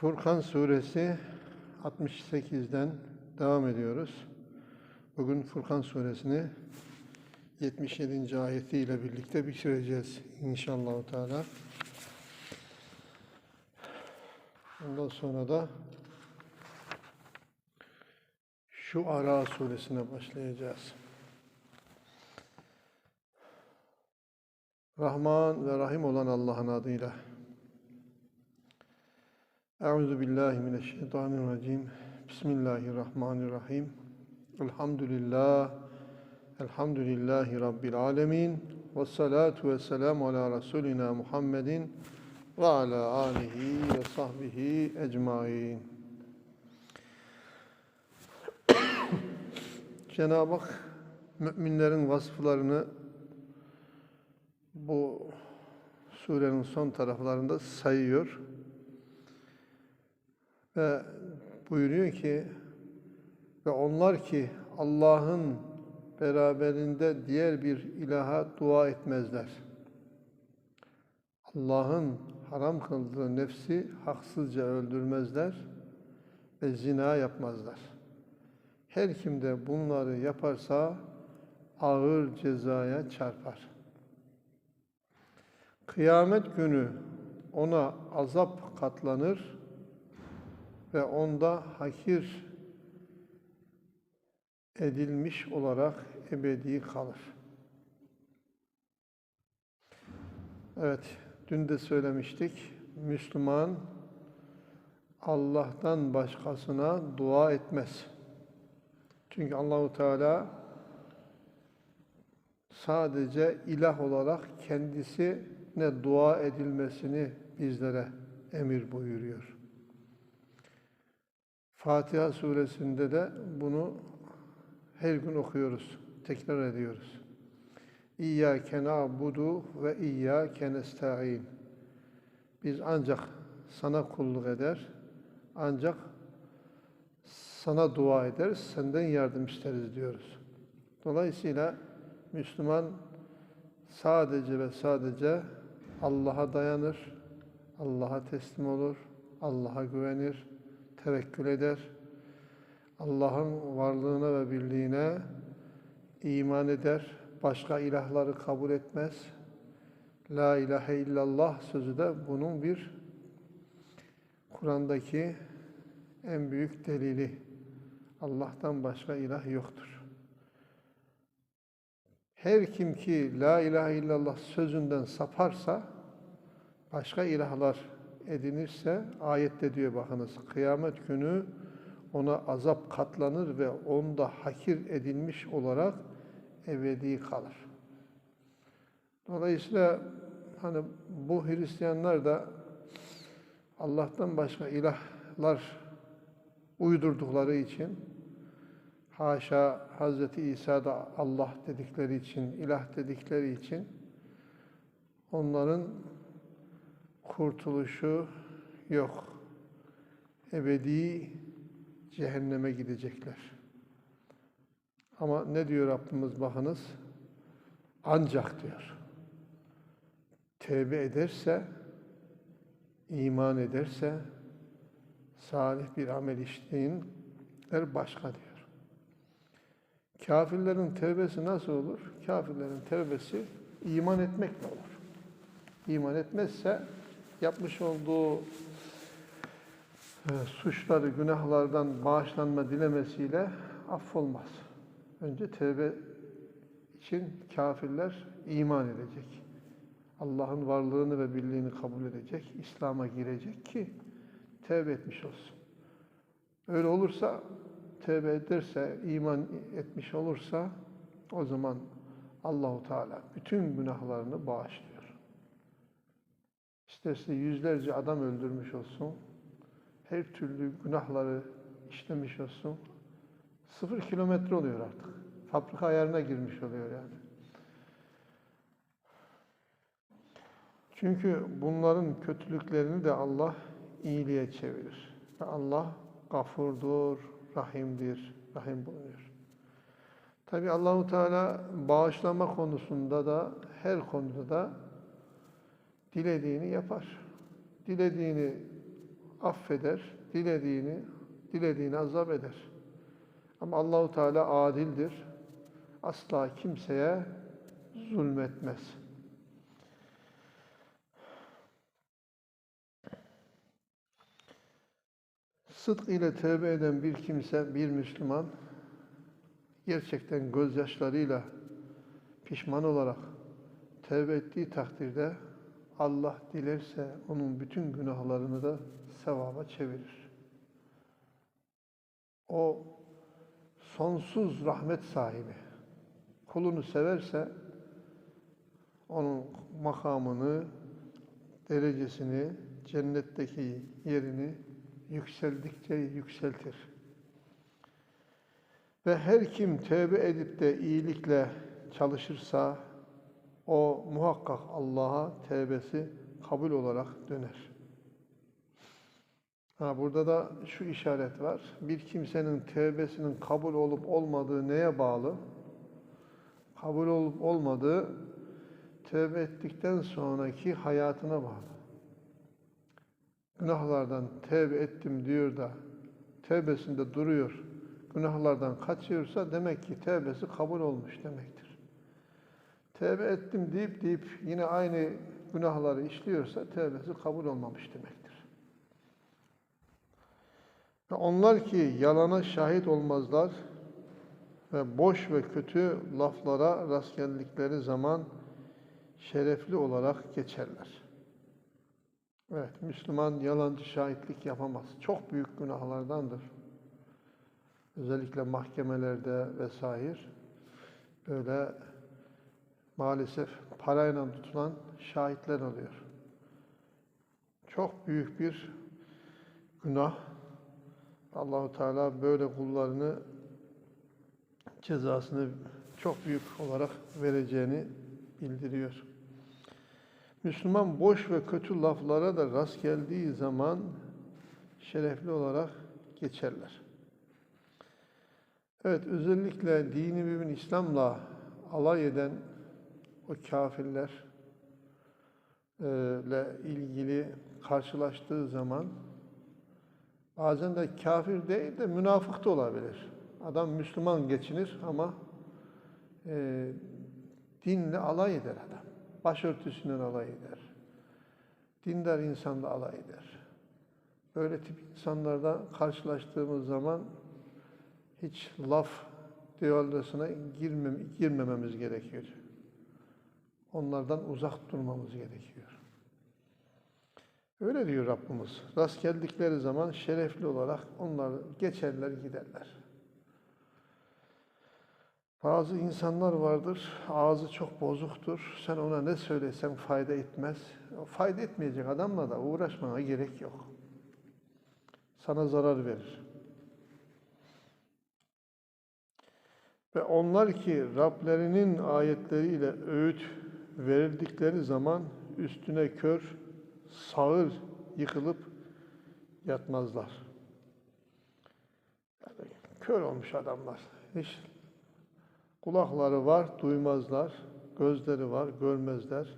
Furkan suresi 68'den devam ediyoruz. Bugün Furkan suresini 77. ayetiyle birlikte bitireceğiz inşallah Teala. Ondan sonra da şu Ara suresine başlayacağız. Rahman ve Rahim olan Allah'ın adıyla. Euzu billahi mineşşeytanirracim. Bismillahirrahmanirrahim. Elhamdülillah. Elhamdülillahi rabbil alamin. Ves salatu vesselamu ala rasulina Muhammedin ve ala alihi ve sahbihi ecmaîn. Cenab-ı Hak müminlerin vasıflarını bu surenin son taraflarında sayıyor. Ve buyuruyor ki ve onlar ki Allah'ın beraberinde diğer bir ilaha dua etmezler. Allah'ın haram kıldığı nefsi haksızca öldürmezler ve zina yapmazlar. Her kim de bunları yaparsa ağır cezaya çarpar. Kıyamet günü ona azap katlanır ve onda hakir edilmiş olarak ebedi kalır. Evet, dün de söylemiştik. Müslüman Allah'tan başkasına dua etmez. Çünkü Allahu Teala sadece ilah olarak kendisine dua edilmesini bizlere emir buyuruyor. Fatiha suresinde de bunu her gün okuyoruz, tekrar ediyoruz. İyyâke na'budu ve iyyâke nesta'in. Biz ancak sana kulluk eder, ancak sana dua ederiz, senden yardım isteriz diyoruz. Dolayısıyla Müslüman sadece ve sadece Allah'a dayanır, Allah'a teslim olur, Allah'a güvenir, tevekkül eder. Allah'ın varlığına ve birliğine iman eder. Başka ilahları kabul etmez. La ilahe illallah sözü de bunun bir Kur'an'daki en büyük delili. Allah'tan başka ilah yoktur. Her kim ki la ilahe illallah sözünden saparsa, başka ilahlar edinirse, ayette diyor bakınız, kıyamet günü ona azap katlanır ve onda hakir edilmiş olarak ebedi kalır. Dolayısıyla hani bu Hristiyanlar da Allah'tan başka ilahlar uydurdukları için haşa Hazreti İsa da Allah dedikleri için, ilah dedikleri için onların kurtuluşu yok. Ebedi cehenneme gidecekler. Ama ne diyor Rabbimiz bakınız? Ancak diyor. Tevbe ederse, iman ederse, salih bir amel işleyinler başka diyor. Kafirlerin tevbesi nasıl olur? Kafirlerin tevbesi iman etmekle olur. İman etmezse yapmış olduğu e, suçları, günahlardan bağışlanma dilemesiyle affolmaz. Önce tevbe için kafirler iman edecek. Allah'ın varlığını ve birliğini kabul edecek, İslam'a girecek ki tevbe etmiş olsun. Öyle olursa, tevbe ederse, iman etmiş olursa o zaman Allahu Teala bütün günahlarını bağışlıyor. İsterse yüzlerce adam öldürmüş olsun, her türlü günahları işlemiş olsun, sıfır kilometre oluyor artık. Fabrika ayarına girmiş oluyor yani. Çünkü bunların kötülüklerini de Allah iyiliğe çevirir. Ve Allah gafurdur, rahimdir, rahim bulunuyor. Tabi Allahu Teala bağışlama konusunda da her konuda da dilediğini yapar. Dilediğini affeder, dilediğini dilediğini azap eder. Ama Allahu Teala adildir. Asla kimseye zulmetmez. Sıdk ile tövbe eden bir kimse, bir Müslüman gerçekten gözyaşlarıyla pişman olarak tövbe ettiği takdirde Allah dilerse onun bütün günahlarını da sevaba çevirir. O sonsuz rahmet sahibi. Kulunu severse onun makamını, derecesini, cennetteki yerini yükseldikçe yükseltir. Ve her kim tövbe edip de iyilikle çalışırsa o muhakkak Allah'a tevbesi kabul olarak döner. Ha, burada da şu işaret var. Bir kimsenin tevbesinin kabul olup olmadığı neye bağlı? Kabul olup olmadığı tövbe ettikten sonraki hayatına bağlı. Günahlardan tevbe ettim diyor da tevbesinde duruyor. Günahlardan kaçıyorsa demek ki tevbesi kabul olmuş demektir. Tevbe ettim deyip deyip yine aynı günahları işliyorsa tevbesi kabul olmamış demektir. Ve onlar ki yalana şahit olmazlar ve boş ve kötü laflara rast geldikleri zaman şerefli olarak geçerler. Evet, Müslüman yalancı şahitlik yapamaz. Çok büyük günahlardandır. Özellikle mahkemelerde vesaire böyle maalesef parayla tutulan şahitler oluyor. Çok büyük bir günah. Allahu Teala böyle kullarını cezasını çok büyük olarak vereceğini bildiriyor. Müslüman boş ve kötü laflara da rast geldiği zaman şerefli olarak geçerler. Evet, özellikle dini mümin İslam'la alay eden o kafirler ile ilgili karşılaştığı zaman bazen de kafir değil de münafık da olabilir. Adam Müslüman geçinir ama e, dinle alay eder adam. Başörtüsünden alay eder. Dindar insan da alay eder. Böyle tip insanlarla karşılaştığımız zaman hiç laf diyaloguna girmem, girmememiz gerekiyor. Onlardan uzak durmamız gerekiyor. Öyle diyor Rabbimiz. Rast geldikleri zaman şerefli olarak onlar geçerler giderler. Bazı insanlar vardır, ağzı çok bozuktur. Sen ona ne söylesen fayda etmez. Fayda etmeyecek adamla da uğraşmana gerek yok. Sana zarar verir. Ve onlar ki Rablerinin ayetleriyle öğüt verildikleri zaman üstüne kör, sağır yıkılıp yatmazlar. Yani kör olmuş adamlar. Hiç kulakları var, duymazlar. Gözleri var, görmezler.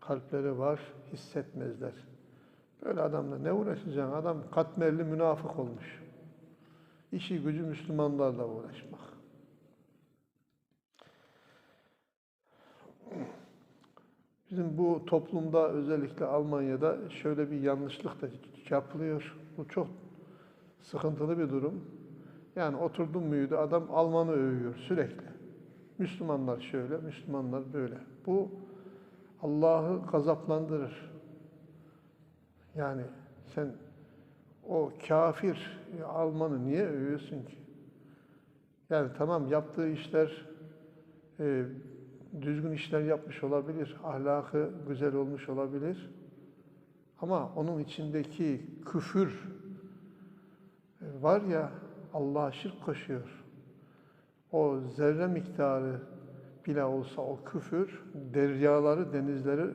Kalpleri var, hissetmezler. Böyle adamla ne uğraşacaksın? Adam katmerli münafık olmuş. İşi gücü Müslümanlarla uğraşmak. Bizim bu toplumda özellikle Almanya'da şöyle bir yanlışlık da yapılıyor. Bu çok sıkıntılı bir durum. Yani oturdum muydu adam Alman'ı övüyor sürekli. Müslümanlar şöyle, Müslümanlar böyle. Bu Allah'ı gazaplandırır. Yani sen o kafir Alman'ı niye övüyorsun ki? Yani tamam yaptığı işler e, düzgün işler yapmış olabilir, ahlakı güzel olmuş olabilir. Ama onun içindeki küfür e, var ya Allah'a şirk koşuyor. O zerre miktarı bile olsa o küfür deryaları, denizleri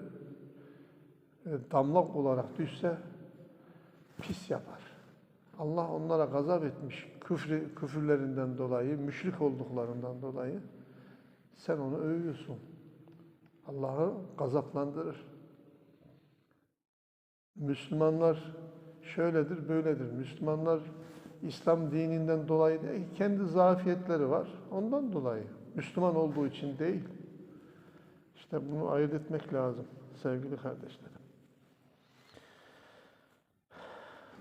e, damla olarak düşse pis yapar. Allah onlara gazap etmiş küfrü, küfürlerinden dolayı, müşrik olduklarından dolayı. Sen onu övüyorsun. Allah'ı gazaplandırır. Müslümanlar şöyledir, böyledir. Müslümanlar İslam dininden dolayı değil, kendi zafiyetleri var. Ondan dolayı. Müslüman olduğu için değil. İşte bunu ayırt etmek lazım sevgili kardeşlerim.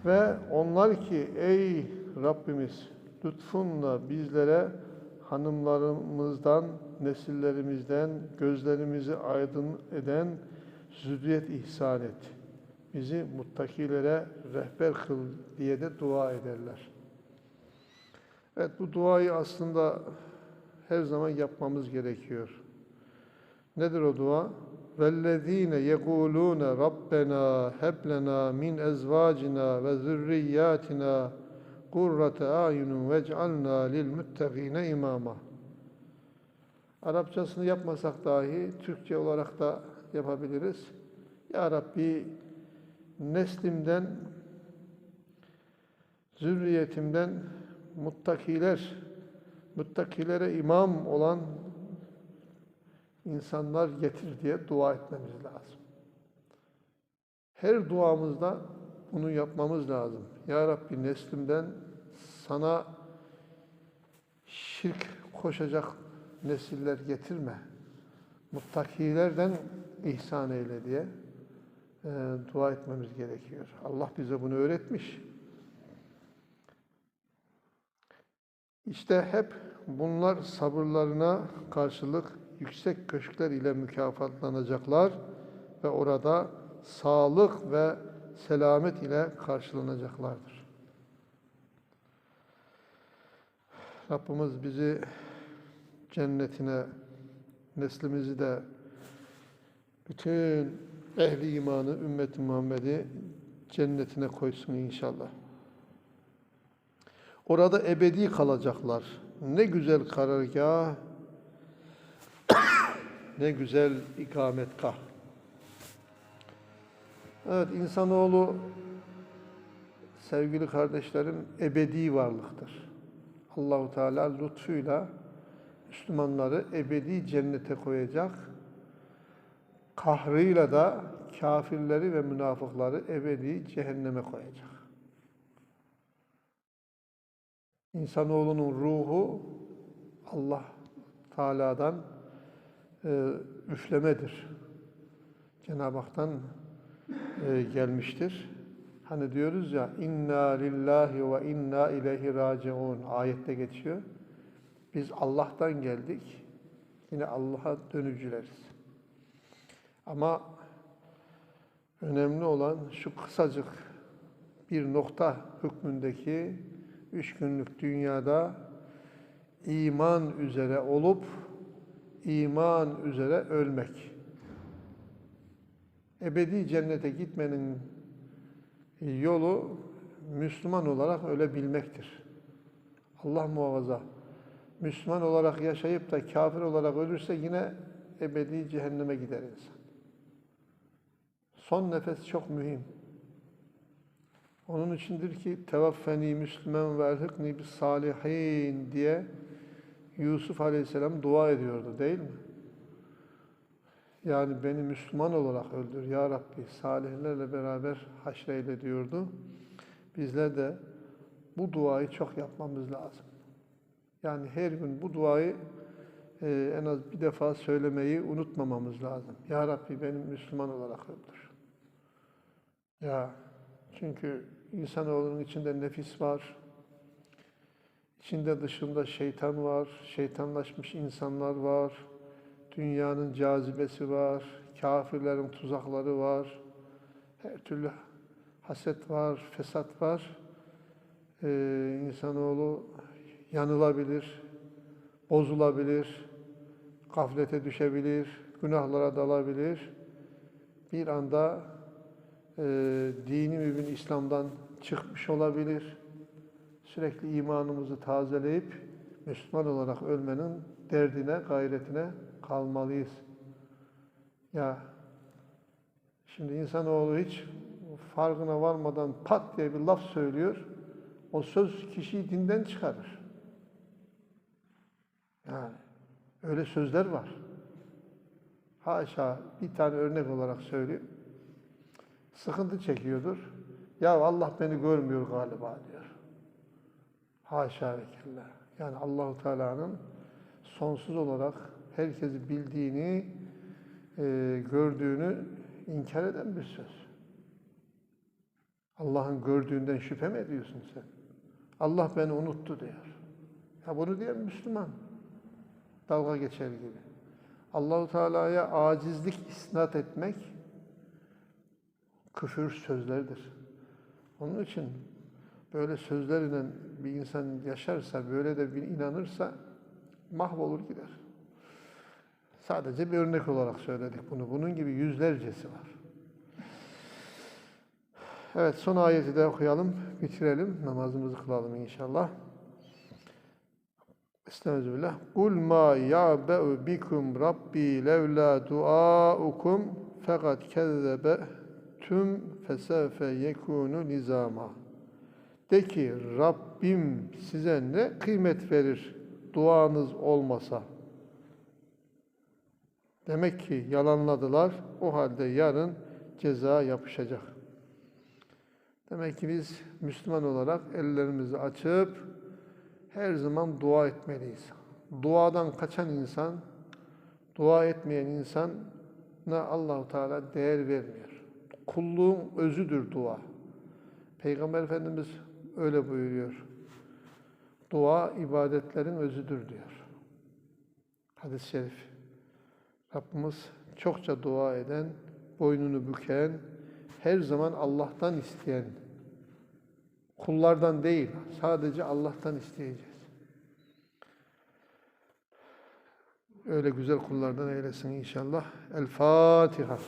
Ve onlar ki ey Rabbimiz lütfunla bizlere hanımlarımızdan, nesillerimizden gözlerimizi aydın eden zürriyet ihsan et. Bizi muttakilere rehber kıl diye de dua ederler. Evet bu duayı aslında her zaman yapmamız gerekiyor. Nedir o dua? وَالَّذ۪ينَ يَقُولُونَ رَبَّنَا هَبْ لَنَا مِنْ اَزْوَاجِنَا وَذُرِّيَّاتِنَا kurrate ayunun vec'alna lil muttegine imama. Arapçasını yapmasak dahi Türkçe olarak da yapabiliriz. Ya Rabbi neslimden zürriyetimden muttakiler muttakilere imam olan insanlar getir diye dua etmemiz lazım. Her duamızda bunu yapmamız lazım. Ya Rabbi neslimden sana şirk koşacak nesiller getirme. Muttakilerden ihsan eyle diye e, dua etmemiz gerekiyor. Allah bize bunu öğretmiş. İşte hep bunlar sabırlarına karşılık yüksek köşkler ile mükafatlanacaklar ve orada sağlık ve selamet ile karşılanacaklardır. Rabbimiz bizi cennetine, neslimizi de bütün ehli imanı, ümmeti Muhammed'i cennetine koysun inşallah. Orada ebedi kalacaklar. Ne güzel karargah, ne güzel ikametgah. Evet, insanoğlu sevgili kardeşlerim ebedi varlıktır. Allahu Teala lütfuyla Müslümanları ebedi cennete koyacak. Kahrıyla da kafirleri ve münafıkları ebedi cehenneme koyacak. İnsanoğlunun ruhu Allah Teala'dan e, üflemedir. Cenab-ı Hak'tan e, gelmiştir. Hani diyoruz ya inna lillahi ve inna ileyhi raciun ayette geçiyor. Biz Allah'tan geldik. Yine Allah'a dönücüleriz. Ama önemli olan şu kısacık bir nokta hükmündeki üç günlük dünyada iman üzere olup iman üzere ölmek. Ebedi cennete gitmenin yolu Müslüman olarak ölebilmektir. Allah muhafaza. Müslüman olarak yaşayıp da kafir olarak ölürse yine ebedi cehenneme gider insan. Son nefes çok mühim. Onun içindir ki tevaffeni Müslüman ve elhikni bis salihin diye Yusuf Aleyhisselam dua ediyordu değil mi? Yani beni Müslüman olarak öldür ya Rabbi salihlerle beraber haşreyle diyordu. Bizler de bu duayı çok yapmamız lazım. Yani her gün bu duayı e, en az bir defa söylemeyi unutmamamız lazım. Ya Rabbi beni Müslüman olarak öldür. Ya çünkü insanoğlunun içinde nefis var, İçinde dışında şeytan var, şeytanlaşmış insanlar var, dünyanın cazibesi var, kafirlerin tuzakları var, her türlü haset var, fesat var. Ee, insanoğlu yanılabilir, bozulabilir, gaflete düşebilir, günahlara dalabilir. Bir anda e, dini mübin İslam'dan çıkmış olabilir sürekli imanımızı tazeleyip Müslüman olarak ölmenin derdine, gayretine kalmalıyız. Ya şimdi insanoğlu hiç farkına varmadan pat diye bir laf söylüyor. O söz kişiyi dinden çıkarır. Yani öyle sözler var. Haşa bir tane örnek olarak söyleyeyim. Sıkıntı çekiyordur. Ya Allah beni görmüyor galiba diyor. Haşa ve kella. Yani Allahu Teala'nın sonsuz olarak herkesi bildiğini, e, gördüğünü inkar eden bir söz. Allah'ın gördüğünden şüphe mi ediyorsun sen? Allah beni unuttu diyor. Ya bunu diyen Müslüman. Dalga geçer gibi. Allahu Teala'ya acizlik isnat etmek küfür sözlerdir. Onun için böyle sözlerle bir insan yaşarsa, böyle de bir inanırsa mahvolur gider. Sadece bir örnek olarak söyledik bunu. Bunun gibi yüzlercesi var. Evet, son ayeti de okuyalım, bitirelim. Namazımızı kılalım inşallah. Estağfirullah. Kul ma ya'be'u bikum rabbi levla duaukum fakat kezzebe tüm fesefe yekunu nizama. De ki Rabbim size ne kıymet verir duanız olmasa. Demek ki yalanladılar. O halde yarın ceza yapışacak. Demek ki biz Müslüman olarak ellerimizi açıp her zaman dua etmeliyiz. Duadan kaçan insan, dua etmeyen insana Allahu Teala değer vermiyor. Kulluğun özüdür dua. Peygamber Efendimiz öyle buyuruyor. Dua ibadetlerin özüdür diyor. Hadis-i şerif. Rabbimiz çokça dua eden, boynunu büken, her zaman Allah'tan isteyen, kullardan değil, sadece Allah'tan isteyeceğiz. Öyle güzel kullardan eylesin inşallah. El Fatiha.